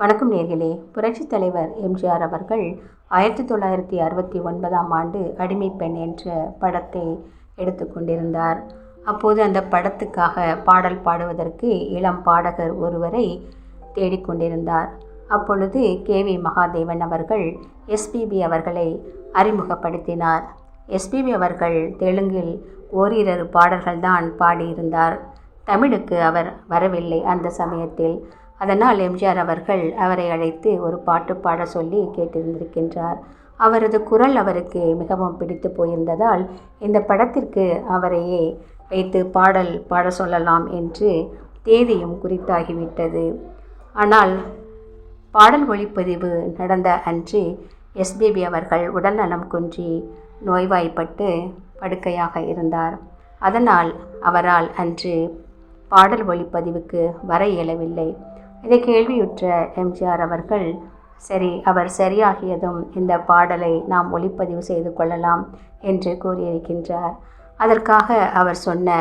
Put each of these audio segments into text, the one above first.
வணக்கம் நேர்களே. புரட்சித் தலைவர் எம்ஜிஆர் அவர்கள் ஆயிரத்தி தொள்ளாயிரத்தி அறுபத்தி ஒன்பதாம் ஆண்டு அடிமை பெண் என்ற படத்தை எடுத்துக்கொண்டிருந்தார் அப்போது அந்த படத்துக்காக பாடல் பாடுவதற்கு இளம் பாடகர் ஒருவரை தேடிக்கொண்டிருந்தார் அப்பொழுது கே. வி. மகாதேவன் அவர்கள் எஸ்பிபி அவர்களை அறிமுகப்படுத்தினார். எஸ்பிபி அவர்கள் தெலுங்கில் ஓரிரு பாடல்கள்தான் பாடியிருந்தார். தமிழுக்கு அவர் வரவில்லை அந்த சமயத்தில். அதனால் எம்ஜிஆர் அவர்கள் அவரை அழைத்து ஒரு பாட்டு பாட சொல்லி கேட்டிருந்திருக்கின்றார். அவரது குரல் அவருக்கு மிகவும் பிடித்து போயிருந்ததால் இந்த படத்திற்கு அவரையே வைத்து பாடல் பாட சொல்லலாம் என்று தேதியும் குறித்தாகிவிட்டது. ஆனால் பாடல் ஒளிப்பதிவு நடந்த அன்று எஸ்பிபி அவர்கள் உடல்நலம் குன்றி நோய்வாய்ப்பட்டு படுக்கையாக இருந்தார். அதனால் அவரால் அன்று பாடல் ஒளிப்பதிவுக்கு வர இயலவில்லை. இதை கேள்வியுற்ற எம்ஜிஆர் அவர்கள் சரி அவர் சரியாகியதும் இந்த பாடலை நாம் ஒளிப்பதிவு செய்து கொள்ளலாம் என்று கூறியிருக்கின்றார். அதற்காக அவர் சொன்ன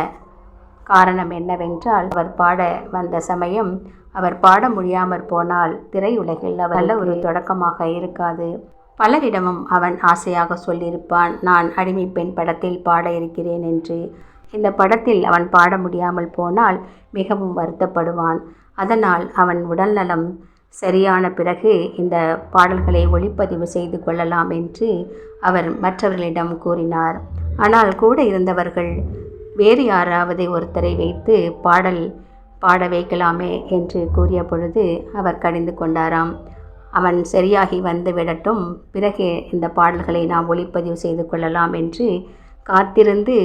காரணம் என்னவென்றால் அவர் பாட வந்த சமயம் அவர் பாட முடியாமற் போனால் திரையுலகில் அவர் நல்ல ஒரு தொடக்கமாக இருக்காது. பலரிடமும் அவன் ஆசையாக சொல்லியிருப்பான் நான் அடிமை பெண் படத்தில் பாட இருக்கிறேன் என்று. இந்த படத்தில் அவன் பாட முடியாமல் போனால் மிகவும் வருத்தப்படுவான். அதனால் அவன் உடல்நலம் சரியான பிறகு இந்த பாடல்களை ஒளிப்பதிவு செய்து கொள்ளலாம் என்று அவர் மற்றவர்களிடம் கூறினார். ஆனால் கூட இருந்தவர்கள் வேறு யாராவது ஒருத்தரை வைத்து பாடல் பாட வைக்கலாமே என்று கூறிய பொழுது அவர் கடிந்து கொண்டாராம். அவன் சரியாகி வந்து விடட்டும் பிறகு இந்த பாடல்களை நாம் ஒளிப்பதிவு செய்து கொள்ளலாம் என்று காத்திருந்து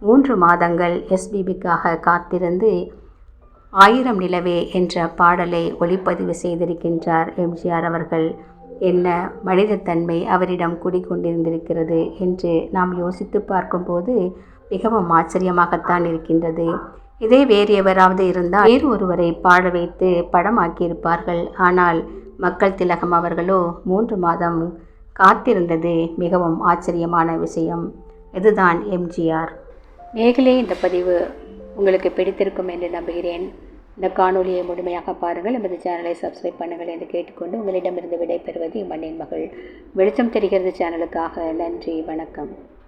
மூன்று மாதங்கள் எஸ்பிபிக்காக காத்திருந்து ஆயிரம் நிலவே என்ற பாடலை ஒளிப்பதிவு செய்திருக்கின்றார் எம்ஜிஆர் அவர்கள். என்ன மனிதத்தன்மை அவரிடம் குடிக்கொண்டிருந்திருக்கிறது என்று நாம் யோசித்து பார்க்கும்போது மிகவும் ஆச்சரியமாகத்தான் இருக்கின்றது. இதே வேறு எவராவது இருந்தால் வேறு ஒருவரை பாட வைத்து படமாக்கியிருப்பார்கள். ஆனால் மக்கள் திலகம் அவர்களோ மூன்று மாதம் காத்திருந்தது மிகவும் ஆச்சரியமான விஷயம். இதுதான் எம்ஜிஆர் நேகலே இந்த பதிவு. உங்களுக்கு பிடித்திருக்கும் என்று நம்புகிறேன். இந்த காணொலியை முழுமையாக பாருங்கள். நமது சேனலை சப்ஸ்கிரைப் பண்ணுங்கள் என்று கேட்டுக்கொண்டு உங்களிடமிருந்து விடைபெறுவது மண்ணின் மகள். வெளிச்சம் தெரிகிறது சேனலுக்காக நன்றி வணக்கம்.